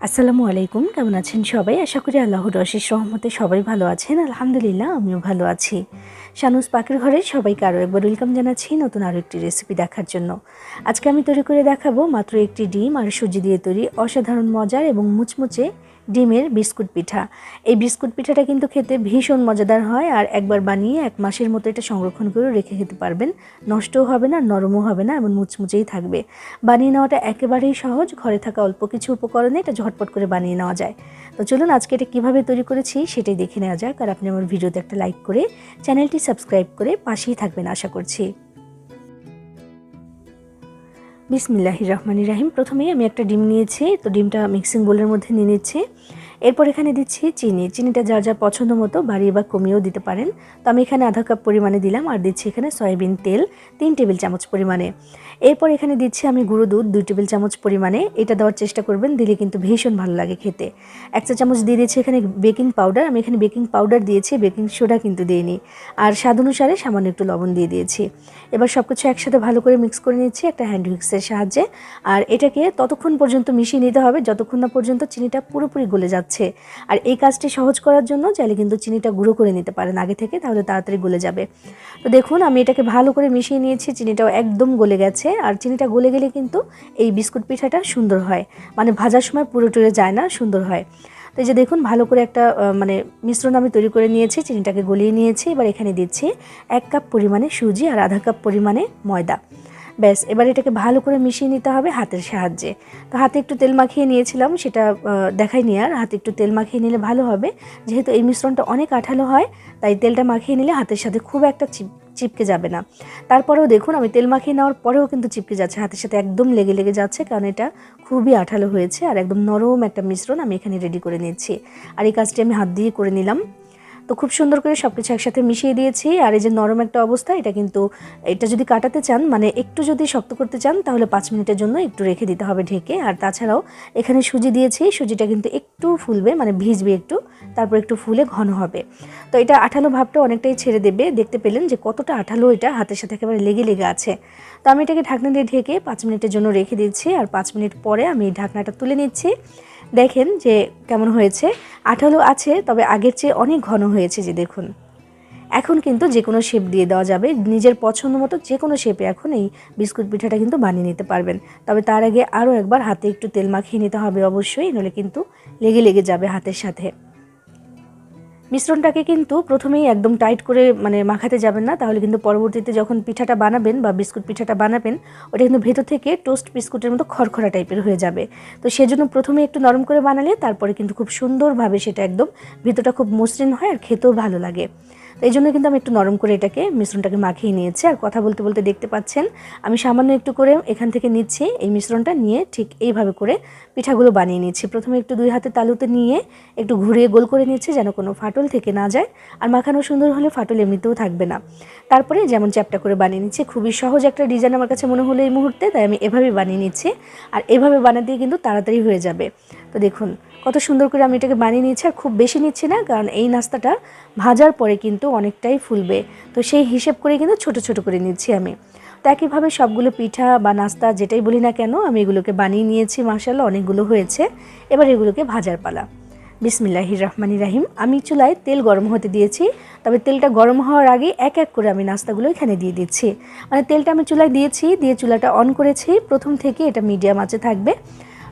আসসালামু আলাইকুম, কেমন আছেন সবাই? আশা করি আল্লাহর রশিস রহমতে সবাই ভালো আছেন। আলহামদুলিল্লাহ, আমিও ভালো আছি। শানুস পাখির ঘরে সবাইকে আরও একবার ওয়েলকাম জানাচ্ছি নতুন আরও একটি রেসিপি দেখার জন্য। আজকে আমি তৈরি করে দেখাবো মাত্র একটি ডিম আর সুজি দিয়ে তৈরি অসাধারণ মজার এবং মুচমুচে ডিমের বিস্কুট পিঠা। এই বিস্কুট পিঠাটা কিন্তু খেতে ভীষণ মজাদার হয় আর একবার বানিয়ে এক মাসের মতো এটা সংরক্ষণ করে রেখে খেতে পারবেন। নষ্টও হবে না, নরমও হবে না এবং মুচমুচেই থাকবে। বানিয়ে নেওয়াটা একেবারেই সহজ, ঘরে থাকা অল্প কিছু উপকরণে এটা ঝটপট করে বানিয়ে নেওয়া যায়। তো চলুন আজকে এটা কীভাবে তৈরি করেছি সেটাই দেখে নেওয়া যাক। আর আপনি আমার ভিডিওতে একটা লাইক করে চ্যানেলটি সাবস্ক্রাইব করে পাশেই থাকবেন আশা করছি। বিসমিল্লাহ রহমানি রাহিম। প্রথমেই আমি একটা ডিম নিয়েছি, তো ডিমটা মিক্সিং বোলের মধ্যে নিয়ে নিচ্ছি। এরপর এখানে দিচ্ছি চিনি। চিনিটা যার যার পছন্দ মতো বাড়িয়ে বা কমিয়েও দিতে পারেন। তো আমি এখানে আধা কাপ পরিমাণে দিলাম আর দিচ্ছি এখানে সয়াবিন তেল, তিন টেবিল চামচ পরিমাণে। এরপর এখানে দিচ্ছি আমি গুঁড়ো দুধ, দুই টেবিল চামচ পরিমাণে। এটা দেওয়ার চেষ্টা করবেন, দিলে কিন্তু ভীষণ ভালো লাগে খেতে। এক চা চামচ দিয়ে দিচ্ছি এখানে বেকিং পাউডার। আমি এখানে বেকিং পাউডার দিয়েছি, বেকিং সোডা কিন্তু দিইনি। আর স্বাদ অনুসারে সামান্য একটু লবণ দিয়ে দিয়েছি। এবার সব কিছু একসাথে ভালো করে মিক্স করে নিচ্ছি একটা হ্যান্ড উইক্সের সাহায্যে। আর এটাকে ততক্ষণ পর্যন্ত মিশিয়ে নিতে হবে। যতক্ষণ না পর্যন্ত চিনিটা পুরোপুরি গলে যাচ্ছে আর এই কাজটি সহজ করার জন্য চাইলে কিন্তু চিনিটা গুঁড়ো করে নিতে পারেন আগে থেকে, তাহলে তাড়াতাড়ি গলে যাবে। তো দেখুন, আমি এটাকে ভালো করে মিশিয়ে নিয়েছি, চিনিটাও একদম গলে গেছে। আর চিনিটা গলে গেলে কিন্তু এই বিস্কুট পিঠাটা সুন্দর হয়। মানে ভাজার সময় পুরো টুরে যায় না, সুন্দর হয়। তো এই যে দেখুন, ভালো করে একটা মানে মিশ্রণ আমি তৈরি করে নিয়েছি, চিনিটাকে গলিয়ে নিয়েছি। এবার এখানে দিচ্ছি এক কাপ পরিমাণে সুজি আর আধা কাপ পরিমাণে ময়দা। ব্যাস, এবার এটাকে ভালো করে মিশিয়ে নিতে হবে হাতের সাহায্যে। তো হাতে একটু তেল মাখিয়ে নিয়েছিলাম, সেটা দেখাইনি আর, হাতে একটু তেল মাখিয়ে নিলে ভালো হবে। যেহেতু এই মিশ্রণটা অনেক আঠালো হয়, তাই তেলটা মাখিয়ে নিলে হাতের সাথে খুব একটা চিপ, চিপকে যাবে না। তারপরেও দেখুন, আমি তেল মাখিয়ে নেওয়ার পরেও কিন্তু চিপকে যাচ্ছে, হাতের সাথে একদম লেগে লেগে যাচ্ছে, কারণ এটা খুবই আঠালো হয়েছে, আর একদম নরম একটা মিশ্রণ আমি এখানে রেডি করে নিচ্ছি আর এই কাজটি আমি হাত দিয়ে করে নিলাম। তো খুব সুন্দর করে সব কিছু একসাথে মিশিয়ে দিয়েছি। আর এই যে নরম একটা অবস্থা, এটা কিন্তু, এটা যদি কাটাতে চান মানে একটু যদি শক্ত করতে চান, তাহলে পাঁচ মিনিটের জন্য একটু রেখে দিতে হবে ঢেকে। আর তাছাড়াও এখানে সুজি দিয়েছি, সুজিটা কিন্তু একটু ফুলবে মানে ভিজবে একটু, তারপর একটু ফুলে ঘন হবে। তো এটা আঠালো ভাবটা অনেকটাই ছেড়ে দেবে। দেখতে পেলেন যে কতটা আঠালো এটা, হাতের সাথে একেবারে লেগে লেগে আছে। তো আমি এটাকে ঢাকনা দিয়ে ঢেকে পাঁচ মিনিটের জন্য রেখে দিচ্ছি আর পাঁচ মিনিট পরে আমি ঢাকনাটা তুলে নিচ্ছি। দেখেন যে কেমন হয়েছে। আঠালো আছে, তবে আগের চেয়ে অনেক ঘন হয়েছে যে দেখুন। এখন কিন্তু যে কোনো শেপ দিয়ে দেওয়া যাবে। নিজের পছন্দ মতো যে কোনো শেপে এখন এই বিস্কুট পিঠাটা কিন্তু বানিয়ে নিতে পারবেন। তবে তার আগে আরও একবার হাতে একটু তেল মাখিয়ে নিতে হবে অবশ্যই নলে কিন্তু লেগে লেগে যাবে হাতের সাথে। মিশ্রণটাকে কিন্তু প্রথমেই একদম টাইট করে মানে মাখাতে যাবেন না। তাহলে কিন্তু পরবর্তীতে যখন পিঠাটা বানাবেন বা বিস্কুট পিঠাটা বানাবেন, ওটা কিন্তু ভেতর থেকে টোস্ট বিস্কুটের মতো খড়খড়া টাইপের হয়ে যাবে। তো সেজন্য প্রথমে একটু নরম করে বানালে, তারপরে কিন্তু খুব সুন্দরভাবে সেটা একদম ভেতরটা খুব মসৃণ হয় আর খেতেও ভালো লাগে। তো এই জন্য কিন্তু আমি একটু নরম করে এটাকে মিশ্রণটাকে মাখিয়ে নিয়েছি। আর কথা বলতে বলতে দেখতে পাচ্ছেন, আমি সামান্য একটু করে এখান থেকে নিচ্ছি এই মিশ্রণটা নিয়ে ঠিক এইভাবে করে পিঠাগুলো বানিয়ে নিচ্ছি। প্রথমে একটু দুই হাতে তালুতে নিয়ে একটু ঘুরিয়ে গোল করে নিচ্ছি যেন কোনো ফাটল থেকে না যায়। আর মাখানো সুন্দর হলে ফাটল এমনিতেও থাকবে না। তারপরে যেমন চ্যাপটা করে বানিয়ে নিচ্ছি। খুবই সহজ একটা ডিজাইন আমার কাছে মনে হলো এই মুহূর্তে, তাই আমি এভাবে বানিয়ে নিচ্ছি। আর এভাবে বানাতে কিন্তু তাড়াতাড়ি হয়ে যাবে। তো দেখুন, কত সুন্দর করে আমি এটাকে বানিয়ে নিচ্ছি আর খুব বেশি নিচ্ছি না, কারণ এই নাস্তাটা ভাজার পরে কিন্তু অনেকটাই ফুলবে। তো সেই হিসেব করে কিন্তু ছোট ছোট করে নিচ্ছি আমি। তো একইভাবে সবগুলো পিঠা বা নাস্তা যেটাই বলি না কেন, আমি এগুলোকে বানিয়ে নিয়েছি মাসাল্লাহ অনেকগুলো হয়েছে। এবার এগুলোকে ভাজার পালা। বিসমিল্লাহি রহমানি রাহিম। আমি চুলায় তেল গরম হতে দিয়েছি, তবে তেলটা গরম হওয়ার আগে এক এক করে আমি নাস্তাগুলো এখানে দিয়ে দিচ্ছি। মানে তেলটা আমি চুলায় দিয়েছি, দিয়ে চুলাটা অন করেছি। প্রথম থেকে এটা মিডিয়াম আঁচে থাকবে।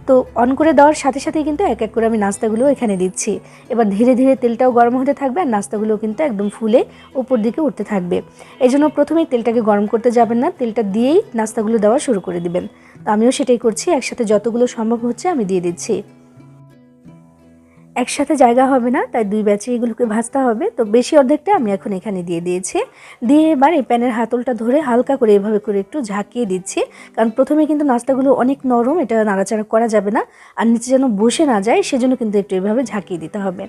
তো অন করে দেওয়ার সাথে সাথে কিন্তু এক এক করে আমি নাস্তাগুলো এখানে দিচ্ছি। এবার ধীরে ধীরে তেলটাও গরম হতে থাকবে আর নাস্তাগুলো কিন্তু একদম ফুলে উপর দিকে উঠতে থাকবে। এই জন্য প্রথমেই তেলটাকে গরম করতে যাবেন না, তেলটা দিয়েই নাস্তাগুলো দেওয়া শুরু করে দিবেন। তো আমিও সেটাই করছি, একসাথে যতগুলো সম্ভব হচ্ছে আমি দিয়ে দিচ্ছি। একসাথে জায়গা হবে না, তাই দুই ব্যাচে এগুলোকে ভাজতে হবে। তো বেশি অর্ধেকটা আমি এখন এখানে দিয়ে দিয়েছি। দিয়ে এবার এই প্যানের হাতলটা ধরে হালকা করে এভাবে করে একটু ঝাঁকিয়ে দিচ্ছি। কারণ প্রথমে কিন্তু নাস্তাগুলো অনেক নরম, এটা নাড়াচাড়া করা যাবে না। আর নিচে যেন বসে না যায়, সেজন্য কিন্তু একটু এভাবে ঝাঁকিয়ে দিতে হবে।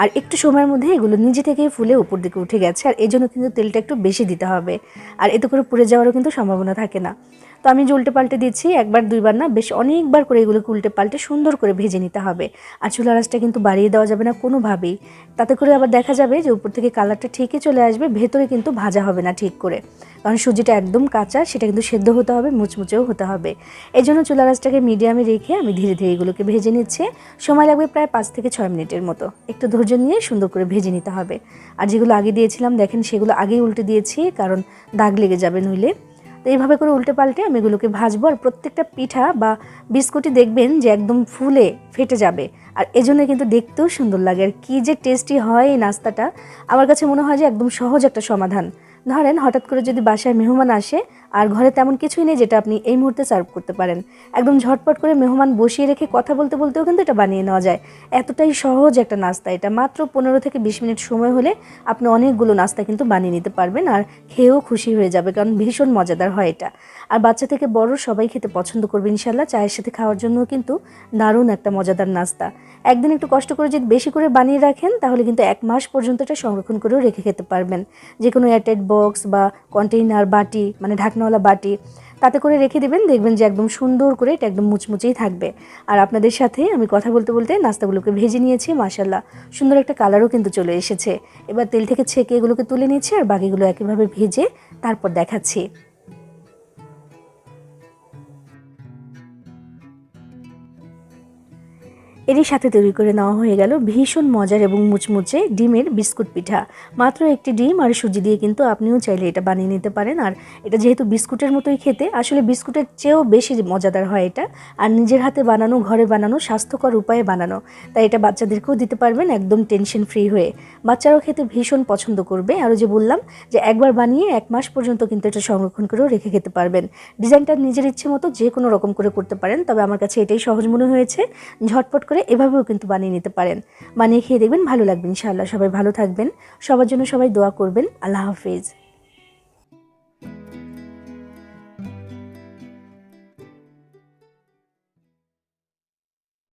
আর একটু সময়ের মধ্যে এগুলো নিজে থেকেই ফুলে উপর দিকে উঠে গেছে। আর এই জন্য কিন্তু তেলটা একটু বেশি দিতে হবে। আর এতে করে পুড়ে যাওয়ারও কিন্তু সম্ভাবনা থাকে না। তো আমি উল্টে পাল্টে দিচ্ছি একবার, দুইবার না, বেশ অনেকবার করে এগুলোকে উল্টে পাল্টে সুন্দর করে ভেজে নিতে হবে। আর চুলা আঁচটা কিন্তু বাড়িয়ে দেওয়া যাবে না কোনোভাবেই। তাতে করে আবার দেখা যাবে যে উপর থেকে কালারটা ঠিকই চলে আসবে, ভেতরে কিন্তু ভাজা হবে না ঠিক করে। কারণ সুজিটা একদম কাঁচা, সেটা কিন্তু সেদ্ধ হতে হবে, মুচমুচেও হতে হবে। এই জন্য চুলা আঁচটাকে মিডিয়ামে রেখে আমি ধীরে ধীরে এগুলোকে ভেজে নিচ্ছি। সময় লাগবে প্রায় পাঁচ থেকে ছয় মিনিটের মতো। একটু ধৈর্য নিয়ে সুন্দর করে ভেজে নিতে হবে। আর যেগুলো আগে দিয়েছিলাম, দেখেন সেগুলো আগেই উল্টে দিয়েছি, কারণ দাগ লেগে যাবে নইলে। তো এইভাবে করে উল্টে পাল্টে আমি এগুলোকে ভাজবো আর প্রত্যেকটা পিঠা বা বিস্কুটই দেখবেন যে একদম ফুলে ফেটে যাবে। আর এজন্য কিন্তু দেখতেও সুন্দর লাগে। আর কী যে টেস্টি হয় এই নাস্তাটা, আমার কাছে মনে হয় যে একদম সহজ একটা সমাধান। ধরেন হঠাৎ করে যদি বাসায় মেহমান আসে আর ঘরে তেমন কিছুই নেই যেটা আপনি এই মুহূর্তে সার্ভ করতে পারেন। একদম ঝটপট করে মেহমান বসিয়ে রেখে কথা বলতে বলতেও কিন্তু এটা বানিয়ে নেওয়া যায়। এতটাই সহজ একটা নাস্তা এটা। মাত্র পনেরো থেকে বিশ মিনিট সময় হলে আপনি অনেকগুলো নাস্তা কিন্তু বানিয়ে নিতে পারবেন আর খেয়েও খুশি হয়ে যাবে কারণ ভীষণ মজাদার হয় এটা। আর বাচ্চা থেকে বড় সবাই খেতে পছন্দ করবে ইনশাল্লাহ চায়ের সাথে খাওয়ার জন্য কিন্তু দারুণ একটা মজাদার নাস্তা। একদিন একটু কষ্ট করে যদি বেশি করে বানিয়ে রাখেন, তাহলে কিন্তু এক মাস পর্যন্ত এটা সংরক্ষণ করেও রেখে খেতে পারবেন। যে কোনো এয়ারটাইট বক্স বা কন্টেইনার বাটি মানে ঢাকনাওয়ালা বাটি, তাতে করে রেখে দেবেন, দেখবেন যে একদম সুন্দর করে এটা একদম মুচমুচেই থাকবে। আর আপনাদের সাথে আমি কথা বলতে বলতে নাস্তাগুলোকে ভেজে নিয়েছি মাসাল্লাহ সুন্দর একটা কালারও কিন্তু চলে এসেছে। এবার তেল থেকে ছেঁকে এগুলোকে তুলে নিয়েছি, আর বাকিগুলো একইভাবে ভেজে তারপর দেখাচ্ছি। এরই সাথে তৈরি করে নেওয়া হয়ে গেল ভীষণ মজার এবং মুচমুচে ডিমের বিস্কুট পিঠা। মাত্র একটি ডিম আর সুজি দিয়ে কিন্তু আপনিও চাইলে এটা বানিয়ে নিতে পারেন। আর এটা যেহেতু বিস্কুটের মতোই খেতে, আসলে বিস্কুটের চেয়েও বেশি মজাদার হয় এটা। আর নিজের হাতে বানানো, ঘরে বানানো, স্বাস্থ্যকর উপায়ে বানানো, তাই এটা বাচ্চাদেরকেও দিতে পারবেন একদম টেনশন ফ্রি হয়ে। বাচ্চারাও খেতে ভীষণ পছন্দ করবে। আরও যে বললাম যে একবার বানিয়ে এক মাস পর্যন্ত কিন্তু এটা সংরক্ষণ করেও রেখে খেতে পারবেন। ডিজাইনটা নিজের ইচ্ছে মতো যে কোনো রকম করে করতে পারেন, তবে আমার কাছে এটাই সহজ মনে হয়েছে। ঝটপট করে এভাবেও কিন্তু বানিয়ে নিতে পারেন। বানিয়ে খেয়ে দেখবেন ভালো লাগবে ইনশাআল্লাহ। সবাই ভালো থাকবেন। সবার জন্য সবাই দোয়া করবেন। আল্লাহ হাফিজ।